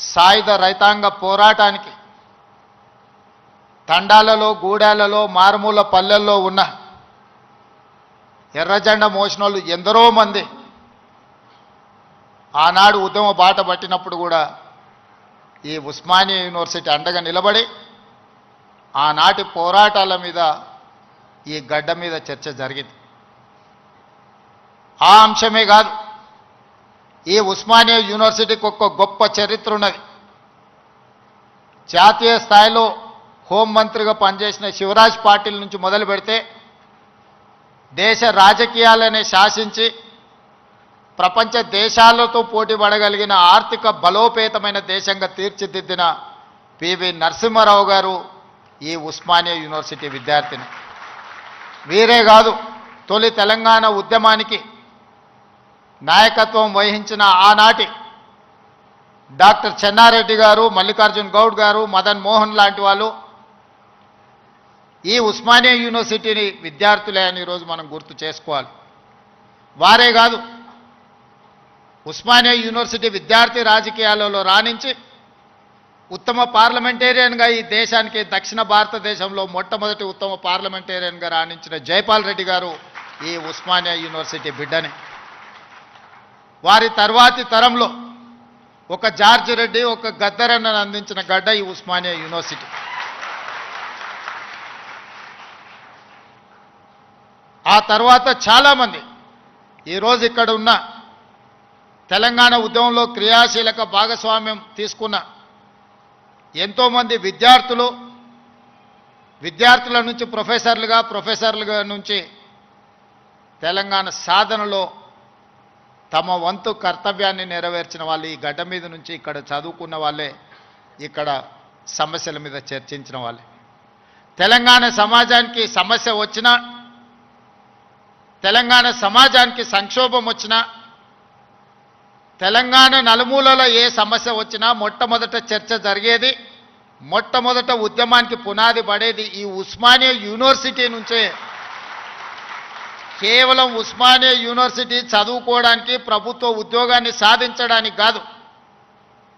సాయుధ రైతాంగ పోరాటానికి తండాలలో గూడాలలో మారుమూల పల్లెల్లో ఉన్న ఎర్రజెండ మోసినోళ్ళు ఎందరో మంది ఆనాడు ఉద్యమ బాట పట్టినప్పుడు కూడా ఈ ఉస్మానియా యూనివర్సిటీ అండగా నిలబడి ఆనాటి పోరాటాల మీద ఈ గడ్డ మీద చర్చ జరిగింది. ఆ అంశమే కాదు ఈ ఉస్మానియా యూనివర్సిటీకి ఒక గొప్ప చరిత్ర ఉన్నది. జాతీయ స్థాయిలో హోంమంత్రిగా పనిచేసిన శివరాజ్ పాటిల్ నుంచి మొదలు పెడితే దేశ రాజకీయాలనే శాసించి ప్రపంచ దేశాలతో పోటీ పడగలిగిన ఆర్థిక బలోపేతమైన దేశంగా తీర్చిదిద్దిన పివి నరసింహారావు గారు ఈ ఉస్మానియా యూనివర్సిటీ విద్యార్థిని. వీరే కాదు తొలి తెలంగాణ ఉద్యమానికి నాయకత్వం వహించిన ఆనాటి డాక్టర్ చెన్నారెడ్డి గారు మల్లికార్జున్ గౌడ్ గారు మదన్ మోహన్ లాంటి వాళ్ళు ఈ ఉస్మానియా యూనివర్సిటీని విద్యార్థులే అని ఈరోజు మనం గుర్తు చేసుకోవాలి. వారే కాదు ఉస్మానియా యూనివర్సిటీ విద్యార్థి రాజకీయాలలో రాణించి ఉత్తమ పార్లమెంటేరియన్గా ఈ దేశానికి దక్షిణ భారతదేశంలో మొట్టమొదటి ఉత్తమ పార్లమెంటేరియన్గా రాణించిన జైపాల్ రెడ్డి గారు ఈ ఉస్మానియా యూనివర్సిటీ బిడ్డని. వారి తర్వాతి తరంలో ఒక జార్జ్ రెడ్డి ఒక గద్దరన్నను అందించిన గడ్డ ఈ ఉస్మానియా యూనివర్సిటీ. ఆ తర్వాత చాలామంది ఈరోజు ఇక్కడ ఉన్న తెలంగాణ ఉద్యమంలో క్రియాశీలక భాగస్వామ్యం తీసుకున్న ఎంతోమంది విద్యార్థులు విద్యార్థుల నుంచి ప్రొఫెసర్లుగా ప్రొఫెసర్లుగా నుంచి తెలంగాణ సాధనలో తమ వంతు కర్తవ్యాన్ని నెరవేర్చిన వాళ్ళు ఈ గడ్డ మీద నుంచి ఇక్కడ చదువుకున్న వాళ్ళే ఇక్కడ సమస్యల మీద చర్చించిన వాళ్ళే. తెలంగాణ సమాజానికి సమస్య వచ్చినా తెలంగాణ సమాజానికి సంక్షోభం వచ్చినా తెలంగాణ నలుమూలలో ఏ సమస్య వచ్చినా మొట్టమొదట చర్చ జరిగేది మొట్టమొదట ఉద్యమానికి పునాది పడేది ఈ ఉస్మానియా యూనివర్సిటీ నుంచే. కేవలం ఉస్మానియా యూనివర్సిటీ చదువుకోవడానికి ప్రభుత్వ ఉద్యోగాన్ని సాధించడానికి కాదు.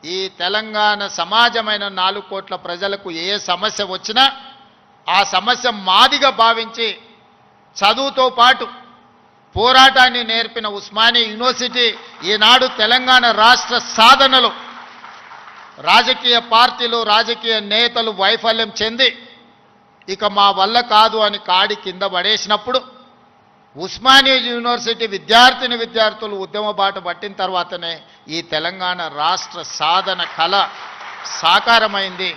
ఈ తెలంగాణ సమాజమైన నాలుగు కోట్ల ప్రజలకు ఏ సమస్య వచ్చినా ఆ సమస్య మాదిగా భావించి చదువుతో పాటు పోరాటాన్ని నేర్పిన ఉస్మానియా యూనివర్సిటీ ఈనాడు తెలంగాణ రాష్ట్ర సాధనలో రాజకీయ పార్టీలు రాజకీయ నేతలు వైఫల్యం చెంది ఇక మా వల్ల కాదు అని కాడి కింద పడేసినప్పుడు ఉస్మానియా యూనివర్సిటీ విద్యార్థిని విద్యార్థులు ఉద్యమ బాట పట్టిన తర్వాతనే ఈ తెలంగాణ రాష్ట్ర సాధన కళ సాకారమైంది.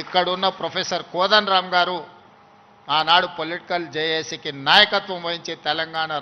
ఇక్కడున్న ప్రొఫెసర్ కోదన్ రామ్ గారు ఆనాడు పొలిటికల్ జేఏసీకి నాయకత్వం వహించి తెలంగాణ